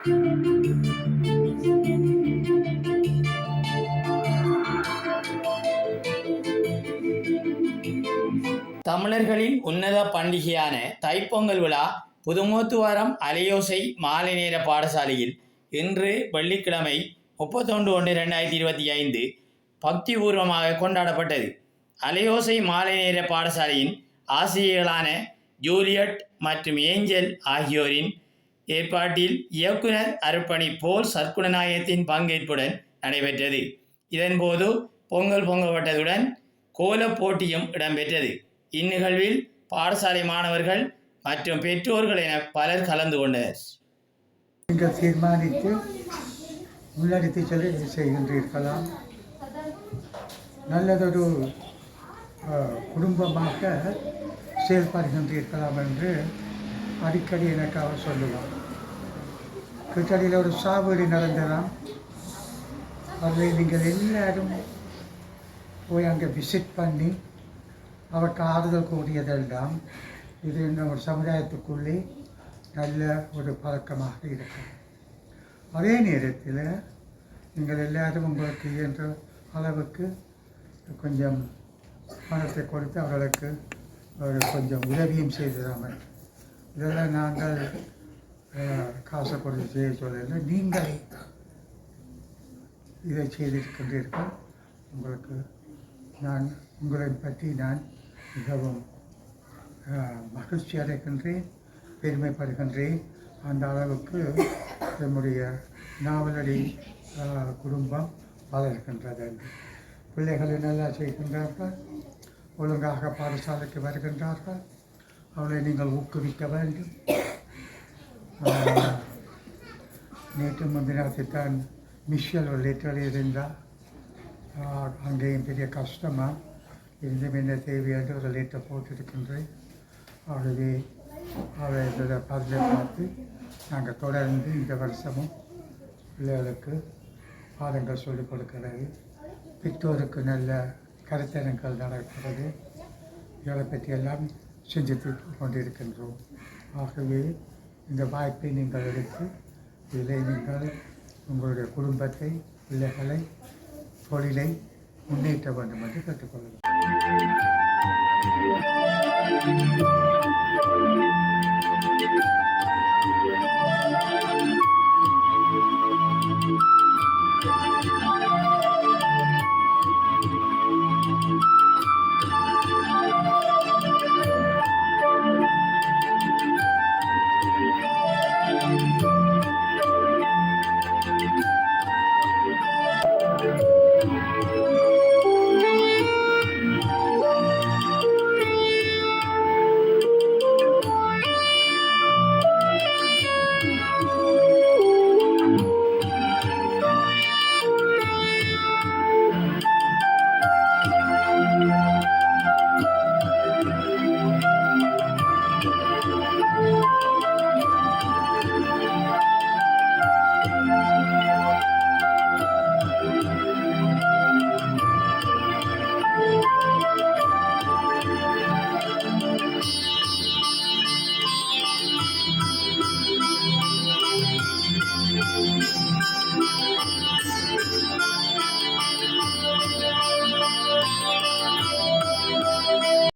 தமிழர்களின் உன்னத பண்டிகையான தைப்பொங்கல் விழா புதுமோத்துவாரம் அலையோசை மாலை நேர பாடசாலையில் இன்று வெள்ளிக்கிழமை முப்பத்தொன்று ஒன்று ரெண்டாயிரத்தி இருபத்தி ஐந்து பக்திபூர்வமாக கொண்டாடப்பட்டது. அலையோசை மாலை நேர பாடசாலையின் ஆசிரியர்களான ஜூலியட் மற்றும் ஏஞ்சல் ஆகியோரின் ஏற்பாட்டில் இயக்குனர் அருப்பணி போல் சற்குணநாயகத்தின் பங்கேற்புடன் நடைபெற்றது. இதன்போது பொங்கல் பொங்கப்பட்டதுடன் கோலப் போட்டியும் இடம்பெற்றது. இந்நிகழ்வில் பாடசாலை மாணவர்கள் மற்றும் பெற்றோர்கள் என பலர் கலந்து கொண்டனர். நீங்கள் தீர்மானித்து முன்னெடுத்து செல்ல செய்கின்றீர்களாம். நல்லதொரு குடும்பமாக செயல்படுகின்றீர்களாம் என்று அடிக்கடி எனக்கு அவர் சொல்லுவார். கிட்டடியில் ஒரு சாவடி நடந்ததாம். அதில் நீங்கள் எல்லாரும் போய் அங்கே விசிட் பண்ணி அவருக்கு ஆறுதல் கூடியதெல்லாம் இது இந்த ஒரு சமுதாயத்துக்குள்ளே நல்ல ஒரு பழக்கமாக இருக்கும். அதே நேரத்தில் நீங்கள் எல்லாரும் உங்களுக்கு இயன்ற அளவுக்கு கொஞ்சம் பணத்தை கொடுத்து அவர்களுக்கு கொஞ்சம் உதவியும் செய்திடாமல் இதெல்லாம் நாங்கள் காசை கொடுத்து செய்ய சொல்லலை. நீங்களே இதை செய்திருக்கின்றீர்கள். உங்களுக்கு நான் உங்களை பற்றி நான் மிகவும் மகிழ்ச்சி அடைகின்றேன் பெருமைப்படுகின்றேன். அந்த அளவுக்கு என்னுடைய நாவலடி குடும்பம் வளர்கின்றது. என்று பிள்ளைகளை நல்லா செய்கின்றார்கள். ஒழுங்காக பாடசாலைக்கு வருகின்றார்கள். அவளை நீங்கள் ஊக்குவிக்க வேண்டும். நேற்று நேற்று முந்தினத்தைத்தான் மிஷல் ஒரு லெட்டர் இருந்தால் அங்கேயும் பெரிய கஷ்டமாக இருந்தும் என்ன தேவையாண்டு ஒரு லெட்டர் போட்டிருக்கின்றேன். ஆகவே அவரை பதிலை பார்த்து நாங்கள் தொடர்ந்து இந்த வருஷமும் பிள்ளைகளுக்கு பாடங்கள் சொல்லிக் கொடுக்கிறது. பெற்றோருக்கு நல்ல கருத்தரங்கள் நடக்கிறது. இதை பற்றியெல்லாம் செஞ்சுட்டு கொண்டிருக்கின்றோம். ஆகவே இந்த வாய்ப்பை நீங்கள் எடுத்து இதில் நீங்கள் உங்களுடைய குடும்பத்தை பிள்ளைகளை தொழிலை முன்னேற்ற வேண்டும் என்று கேட்டுக்கொள்கிறேன்